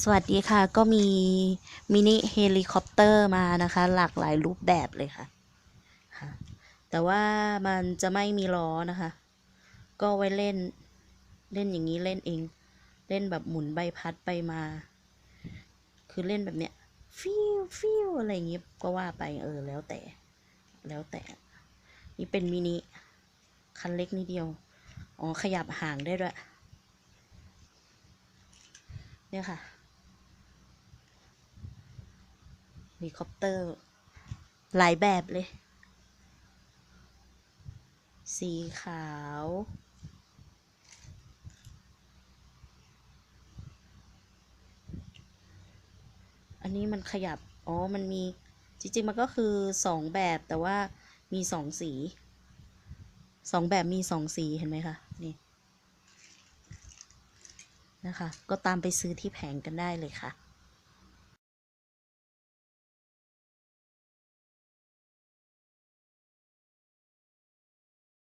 สวัสดีค่ะ ก็มีมินิเฮลิคอปเตอร์มานะคะ หลากหลายรูปแบบเลยค่ะ แต่ว่ามันจะไม่มีล้อนะคะ ก็ไว้เล่นเล่นอย่างนี้เล่นเอง เล่นแบบหมุนใบพัดไปมา คือเล่นแบบเนี้ยฟิวฟิวอะไรอย่างงี้ก็ว่าไปเออแล้วแต่ แล้วแต่ นี่เป็นมินิคันเล็กนิดเดียว อ๋อ ขยับห่างได้ด้วย เนี่ยค่ะ เฮลิคอปเตอร์ หลายแบบเลย สีขาว อันนี้มันขยับ อ๋อ มันมีจริงๆ มันก็คือสองแบบแต่ว่ามีสองสีสองแบบมีสองสีเห็นไหมคะนี่นะคะ ก็ตามไปซื้อที่แผงกันได้เลยค่ะ